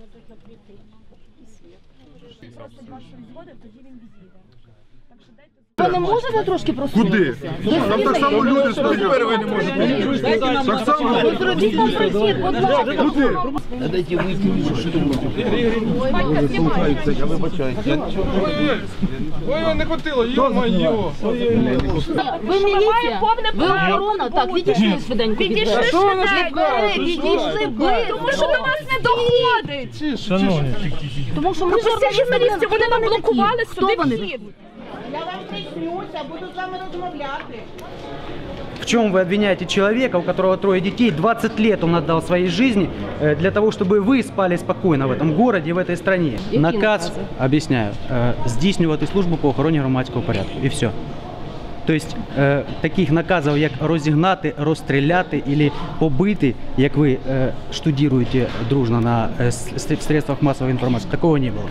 вони тут на і світ. Просить вашої згоди, тоді він відійде. Так що дайте Ви не можете трошки Куди? Там так само люди стоять. ви не можете. Так само. Зробіть нам прохід, будь ласка. Куди? Я вибачаюсь. Я нічого Ой, не хватило, йо-моє. Ви міліція, ви охорона, так, відійшли швиденько від Відійшли швиденько. Відійшли близько. Тому що до вас не доходить. Тому що ми Тому що всі журналісти, вони нам блокували Хто сюди вони? вхід. Я вам приснюся, буду з вами розмовляти. В чем вы обвиняете человека, у которого трое детей, 20 лет он отдал своей жизни э, для того, чтобы вы спали спокойно в этом городе, в этой стране? Які Наказ, накази? объясняю, э, здійснювати службу по охороні громадського порядку. І все. Тобто е, таких наказів, як розігнати, розстріляти або побити, як ви е, штудіруєте дружно на е, средствах масової інформації, такого не було.